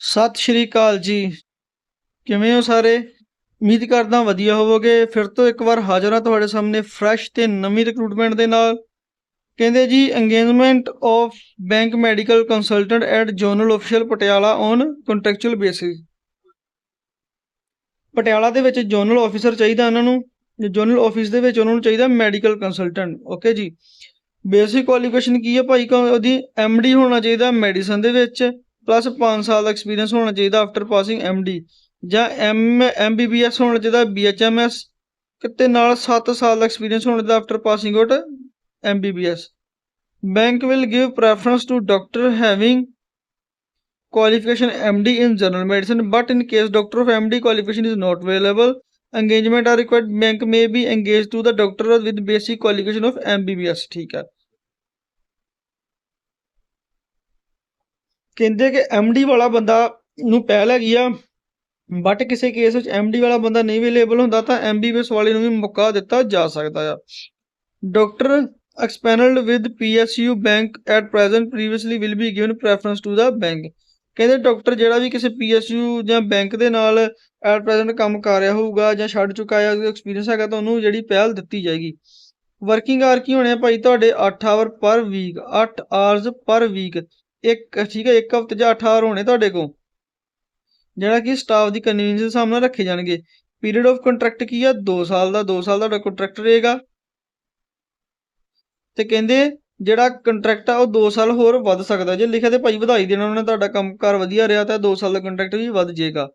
ਸਤਿ ਸ਼੍ਰੀ ਅਕਾਲ ਜੀ। ਕਿਵੇਂ ਹੋ ਸਾਰੇ? ਉਮੀਦ ਕਰਦਾ ਵਧੀਆ ਹੋਵੋਗੇ। ਫਿਰ ਤੋਂ ਇੱਕ ਵਾਰ ਹਾਜ਼ਰ ਹਾਂ ਤੁਹਾਡੇ ਸਾਹਮਣੇ ਫਰੈਸ਼ ਤੇ ਨਵੀਂ ਰਿਕਰੂਟਮੈਂਟ ਦੇ ਨਾਲ। ਕਹਿੰਦੇ ਜੀ engagement of bank medical consultant at zonal official Patiala on contractual basis Patiala ਦੇ ਵਿੱਚ ਜੋਨਲ ਆਫੀਸਰ ਚਾਹੀਦਾ ਉਹਨਾਂ ਨੂੰ। ਜੋਨਲ ਆਫਿਸ ਦੇ ਵਿੱਚ ਉਹਨਾਂ ਨੂੰ ਚਾਹੀਦਾ ਮੈਡੀਕਲ ਕੰਸਲਟੈਂਟ ਓਕੇ ਜੀ। ਬੇਸਿਕ ਕੁਆਲੀਫਿਕੇਸ਼ਨ ਕੀ ਹੈ ਭਾਈ? ਕੋ ਉਹਦੀ ਡੀ ਹੋਣਾ ਚਾਹੀਦਾ ਮੈਡੀਸਨ ਦੇ ਵਿੱਚ। ਪਲੱਸ 5 ਸਾਲ ਦਾ ਐਕਸਪੀਰੀਅੰਸ ਹੋਣਾ ਚਾਹੀਦਾ ਆਫਟਰ ਪਾਸਿੰਗ ਡੀ ਜਾਂ ਐਮ ਐਮਬੀਬੀਐਸ ਹੋਣਾ ਚਾਹੀਦਾ ਬੀਐਚਐਮਐਸ ਕਿਤੇ ਨਾਲ 7 ਸਾਲ ਦਾ ਐਕਸਪੀਰੀਅੰਸ ਹੋਣਾ ਚਾਹੀਦਾ after passing out MBBS bank will give preference to doctor having qualification MD in general medicine but in case doctor of MD qualification is not available engagement are required bank may be engaged to the doctor with basic qualification of MBBS ਠੀਕ ਹੈ ਕਹਿੰਦੇ ਕਿ MD ਵਾਲਾ ਬੰਦਾ ਨੂੰ ਪਹਿਲ ਹੈਗੀ ਆ ਬਟ ਕਿਸੇ ਕੇਸ ਵਿੱਚ MD ਵਾਲਾ ਬੰਦਾ ਨਹੀਂ ਅਵੇਲੇਬਲ ਹੁੰਦਾ ਤਾਂ MBBS ਵਾਲੇ ਨੂੰ ਵੀ ਮੌਕਾ ਦਿੱਤਾ ਜਾ ਸਕਦਾ ਆ। Doctor expelled with PSU bank at present previously will be given preference to the bank ਕਹਿੰਦੇ ਡਾਕਟਰ ਜਿਹੜਾ ਵੀ ਕਿਸੇ ਪੀਐਸਯੂ ਜਾਂ ਬੈਂਕ ਦੇ ਨਾਲ ਐਟ ਪ੍ਰੈਜ਼ੈਂਟ ਕੰਮ ਕਰ ਰਿਹਾ ਹੋਊਗਾ ਜਾਂ ਛੱਡ ਚੁੱਕਾ ਹੈ ਐਕਸਪੀਰੀਅੰਸ ਹੈਗਾ ਤਾਂ ਉਹਨੂੰ ਜਿਹੜੀ ਪਹਿਲ ਦਿੱਤੀ ਜਾਏਗੀ। ਵਰਕਿੰਗ ਆਰ ਕੀ ਹੋਣੇ ਆ ਭਾਈ? ਤੁਹਾਡੇ 8 ਆਵਰ ਪਰ ਵੀਕ 8 ਆਵਰਸ ਪਰ ਵੀਕ ਇੱਕ, ਠੀਕ ਹੈ, ਇੱਕ ਹਫ਼ਤੇ 'ਚ 8 ਆਵਰ ਹੋਣੇ ਤੁਹਾਡੇ ਕੋਲ। ਜਿਹੜਾ ਕਿ ਸਟਾਫ ਦੀ ਕਨਵੀਨੀਅੰਸ ਦੇ ਸਾਹਮਣੇ ਰੱਖੇ ਜਾਣਗੇ। ਪੀਰੀਅਡ ਆਫ ਕੰਟਰੈਕਟ ਕੀ ਆ? 2 ਸਾਲ ਦਾ 2 ਸਾਲ ਦਾ ਕੰਟਰੈਕਟ ਰਹੇਗਾ। ਤੇ ਕਹਿੰਦੇ ਜਿਹੜਾ ਕੰਟਰੈਕਟ ਆ, ਉਹ 2 ਸਾਲ ਹੋਰ ਵੱਧ ਸਕਦਾ। ਜੇ ਲਿਖਿਆ ਤੇ ਭਾਈ ਵਧਾਈ ਦੇਣਾ ਉਹਨੇ ਤੁਹਾਡਾ ਕੰਮਕਾਰ ਵਧੀਆ ਰਿਹਾ ਤਾਂ 2 ਸਾਲ ਦਾ ਕੰਟਰੈਕਟ ਵੀ ਵੱਧ ਜਾਏਗਾ।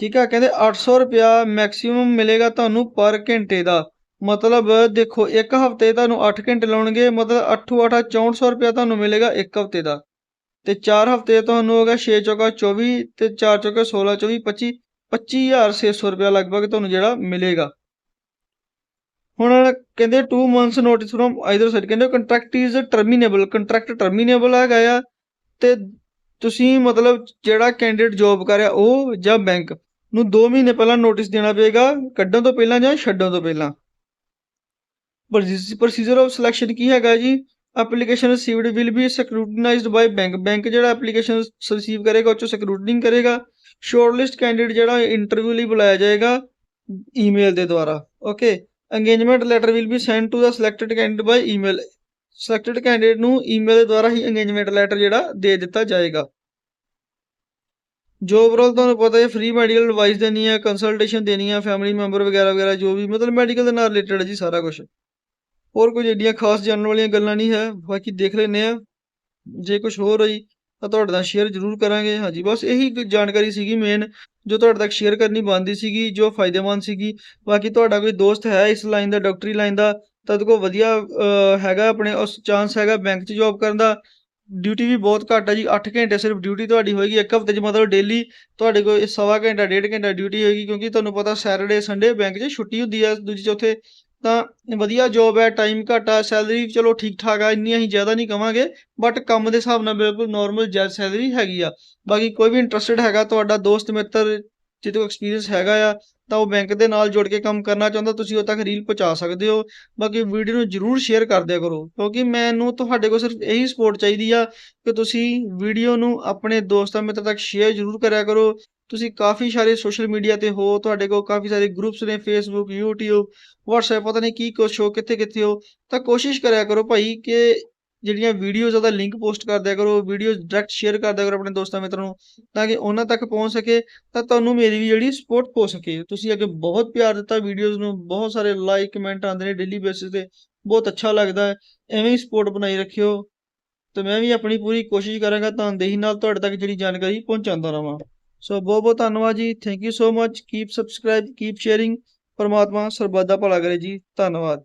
ਠੀਕ ਆ? ਕਹਿੰਦੇ 800 ਰੁਪਿਆ ਮੈਕਸਿਮਮ ਮਿਲੇਗਾ ਤੁਹਾਨੂੰ ਪਰ ਘੰਟੇ ਦਾ। ਮਤਲਬ ਦੇਖੋ, ਇੱਕ ਹਫ਼ਤੇ ਤੁਹਾਨੂੰ 8 ਘੰਟੇ ਲਾਉਣਗੇ, ਮਤਲਬ 8 8 6400 ਰੁਪਿਆ ਤੁਹਾਨੂੰ ਮਿਲੇਗਾ ਇੱਕ ਹਫ਼ਤੇ ਦਾ। ਤੇ 4 ਹਫ਼ਤੇ ਤੁਹਾਨੂੰ ਹੋਗਾ 6 ਚੌਕਾ 24 ਤੇ 4 ਚੌਕਾ 16 24 25 25600 ਰੁਪਿਆ ਲਗਭਗ ਤੁਹਾਨੂੰ ਜਿਹੜਾ ਮਿਲੇਗਾ। ਹੁਣ ਕਹਿੰਦੇ 2 months notice from either side ਕਹਿੰਦੇ contract is terminable contract terminable ਹੈਗਾ ਆ, ਤੇ ਤੁਸੀਂ ਮਤਲਬ ਜਿਹੜਾ ਕੈਂਡੀਡੇਟ ਜੌਬ ਕਰ ਰਿਹਾ ਉਹ ਜਾਂ ਬੈਂਕ ਨੂੰ 2 ਮਹੀਨੇ ਪਹਿਲਾਂ ਨੋਟਿਸ ਦੇਣਾ ਪਏਗਾ, ਕੱਢਣ ਤੋਂ ਪਹਿਲਾਂ ਜਾਂ ਛੱਡਣ ਤੋਂ ਪਹਿਲਾਂ। ਪ੍ਰੋਸੀਜਰ ਆਫ ਸਿਲੈਕਸ਼ਨ ਕੀ ਹੈਗਾ ਜੀ? Application received will be scrutinized by bank bank ਜਿਹੜਾ ਐਪਲੀਕੇਸ਼ਨ ਰਿਸੀਵ ਕਰੇਗਾ, ਉਹ ਚ ਸਕਰੂਟਨਿੰਗ ਕਰੇਗਾ। ਸ਼ੋਰਟਲਿਸਟ ਕੈਂਡੀਡੇਟ ਜਿਹੜਾ ਇੰਟਰਵਿਊ ਲਈ ਬੁਲਾਇਆ ਜਾਏਗਾ ਈਮੇਲ ਦੇ ਦੁਆਰਾ okay engagement letter will be send to the selected candidate by email selected candidate ਨੂੰ ਈਮੇਲ ਦੇ ਦੁਆਰਾ ਹੀ engagement ਲੈਟਰ ਜਿਹੜਾ ਦੇ ਦਿੱਤਾ ਜਾਏਗਾ। ਜੋਬ ਰੋਲ ਤੁਹਾਨੂੰ ਪਤਾ ਹੈ ਫ੍ਰੀ ਮੈਡੀਕਲ ਐਡਵਾਈਸ ਦੇਣੀ ਹੈ ਕੰਸਲਟੇਸ਼ਨ ਦੇਣੀ ਹੈ ਫੈਮਿਲੀ ਮੈਂਬਰ ਵਗੈਰਾ ਵਗੈਰਾ ਜੋ ਵੀ, ਮਤਲਬ ਮੈਡੀਕਲ ਦੇ ਨਾਲ ਰਿਲੇਟਡ ਹੈ ਜੀ ਸਾਰਾ ਕੁਝ ਹੋਰ ਕੁਝ ਏਡੀਆਂ ਖਾਸ ਜਾਣਨ ਵਾਲੀਆਂ ਗੱਲਾਂ ਨਹੀਂ ਹੈ, ਬਾਕੀ ਦੇਖ ਲੈਨੇ ਆ ਜੇ ਕੁਝ ਹੋਰ ਹੋਈ, ਤਾਂ ਤੁਹਾਡੇ ਨਾਲ ਸ਼ੇਅਰ ਜ਼ਰੂਰ ਕਰਾਂਗੇ। ਹਾਂਜੀ, ਬਸ ਇਹੀ ਜਾਣਕਾਰੀ ਸੀਗੀ ਮੇਨ ਜੋ ਤੁਹਾਡੇ ਤੱਕ ਸ਼ੇਅਰ ਕਰਨੀ ਬੰਦੀ ਸੀਗੀ, ਜੋ ਫਾਇਦੇਮੰਦ ਸੀਗੀ। ਬਾਕੀ ਤੁਹਾਡਾ ਕੋਈ ਦੋਸਤ ਹੈ ਇਸ ਲਾਈਨ ਦਾ ਡਾਕਟਰੀ ਲਾਈਨ ਦਾ, ਤਾਂ ਉਹਦੇ ਕੋਲ ਵਧੀਆ ਹੈਗਾ ਆਪਣੇ, ਉਸ ਚਾਂਸ ਹੈਗਾ ਬੈਂਕ 'ਚ ਜੌਬ ਕਰਨ ਦਾ। ਡਿਊਟੀ ਵੀ ਬਹੁਤ ਘੱਟ ਹੈ ਜੀ 8 ਘੰਟੇ ਸਿਰਫ ਡਿਊਟੀ ਤੁਹਾਡੀ ਹੋਏਗੀ, ਇੱਕ ਹਫ਼ਤੇ 'ਚ ਮਤਲਬ ਡੇਲੀ ਤੁਹਾਡੇ ਕੋਲ ਸਵਾ ਘੰਟਾ, ਡੇਢ ਘੰਟਾ ਡਿਊਟੀ ਹੋਏਗੀ, ਕਿਉਂਕਿ ਤੁਹਾਨੂੰ ਪਤਾ ਸੈਟਰਡੇ ਸੰਡੇ ਬੈਂਕ 'ਚ ਛੁੱਟੀ ਹੁੰਦੀ ਹੈ ਦੂਜੀ, ਚੌਥੇ ਤਾਂ ਵਧੀਆ ਜੌਬ ਹੈ ਟਾਈਮ ਘੱਟ ਆ ਸੈਲਰੀ ਚਲੋ ਠੀਕ ਠਾਕ ਆ ਇੰਨੀ ਅਸੀਂ ਜ਼ਿਆਦਾ ਨਹੀਂ ਕਵਾਂਗੇ ਬਟ ਕੰਮ ਦੇ ਹਿਸਾਬ ਨਾਲ ਬਿਲਕੁਲ ਨਾਰਮਲ ਜੈਜ ਸੈਲਰੀ ਹੈਗੀ ਆ। ਬਾਕੀ ਕੋਈ ਵੀ ਇੰਟਰਸਟਿਡ ਹੈਗਾ, ਤੁਹਾਡਾ ਦੋਸਤ, ਮਿੱਤਰ ਜਿਹਦੇ ਕੋਲ ਐਕਸਪੀਰੀਅੰਸ ਹੈਗਾ ਆ, ਤਾਂ ਉਹ ਬੈਂਕ ਦੇ ਨਾਲ ਜੁੜ ਕੇ ਕੰਮ ਕਰਨਾ ਚਾਹੁੰਦਾ, ਤੁਸੀਂ ਉਹ ਤੱਕ ਰੀਲ ਪਹੁੰਚਾ ਸਕਦੇ ਹੋ। ਬਾਕੀ ਵੀਡੀਓ ਨੂੰ ਜਰੂਰ ਸ਼ੇਅਰ ਕਰ ਦਿਆ ਕਰੋ, ਕਿਉਂਕਿ ਮੈਨੂੰ ਤੁਹਾਡੇ ਕੋਲ ਸਿਰਫ ਇਹੀ ਸਪੋਰਟ ਚਾਹੀਦੀ ਆ ਕਿ ਤੁਸੀਂ ਵੀਡੀਓ ਨੂੰ ਆਪਣੇ ਦੋਸਤਾਂ, ਮਿੱਤਰਾਂ ਤੱਕ ਸ਼ੇਅਰ ਜਰੂਰ ਕਰਿਆ ਕਰੋ। ਤੁਸੀਂ ਕਾਫੀ ਸਾਰੇ ਸੋਸ਼ਲ ਮੀਡੀਆ ਤੇ ਹੋ, ਤੁਹਾਡੇ ਕੋਲ ਕਾਫੀ ਸਾਰੇ ਗਰੁੱਪਸ ਨੇ ਫੇਸਬੁੱਕ YouTube, WhatsApp, ਪਤਾ ਨਹੀਂ ਕੀ ਕੁਛ ਹੋ ਕਿੱਥੇ ਕਿੱਥੇ ਹੋ, ਤਾਂ ਕੋਸ਼ਿਸ਼ ਕਰਿਆ ਕਰੋ ਭਾਈ ਕਿ ਜਿਹੜੀਆਂ ਵੀਡੀਓਜ਼ ਉਹਦਾ ਲਿੰਕ ਪੋਸਟ ਕਰ ਦਿਆ ਕਰੋ ਵੀਡੀਓਜ਼ ਡਾਇਰੈਕਟ ਸ਼ੇਅਰ ਕਰ ਦਿਆ ਕਰੋ ਆਪਣੇ ਦੋਸਤਾਂ ਮਿੱਤਰਾਂ ਨੂੰ, ਤਾਂ ਕਿ ਉਹਨਾਂ ਤੱਕ ਪਹੁੰਚ ਸਕੇ, ਤਾਂ ਤੁਹਾਨੂੰ ਮੇਰੀ ਵੀ ਜਿਹੜੀ ਸਪੋਰਟ ਹੋ ਸਕੇ। ਤੁਸੀਂ ਅੱਗੇ ਬਹੁਤ ਪਿਆਰ ਦਿੱਤਾ ਵੀਡੀਓਜ਼ ਨੂੰ, ਬਹੁਤ ਸਾਰੇ ਲਾਈਕ ਕਮੈਂਟ ਆਉਂਦੇ ਨੇ ਡੇਲੀ ਬੇਸਿਸ ਤੇ, ਬਹੁਤ ਅੱਛਾ ਲੱਗਦਾ ਹੈ, ਐਵੇਂ ਹੀ ਸਪੋਰਟ ਬਣਾਈ ਰੱਖਿਓ। ਤੇ ਮੈਂ ਵੀ ਆਪਣੀ ਪੂਰੀ ਕੋਸ਼ਿਸ਼ ਕਰਾਂਗਾ ਤਾਂ ਨਾਲ ਤੁਹਾਡੇ ਤੱਕ ਜਿਹੜੀ ਜਾਣਕਾਰੀ ਪਹੁੰਚਾਉਂਦਾ ਰਵਾਂ। ਸੋ ਬਹੁਤ ਬਹੁਤ ਧੰਨਵਾਦ ਜੀ thank you so much keep subscribe keep sharing ਪਰਮਾਤਮਾ ਸਰਬੱਤ ਦਾ ਭਲਾ ਕਰੇ ਜੀ, ਧੰਨਵਾਦ।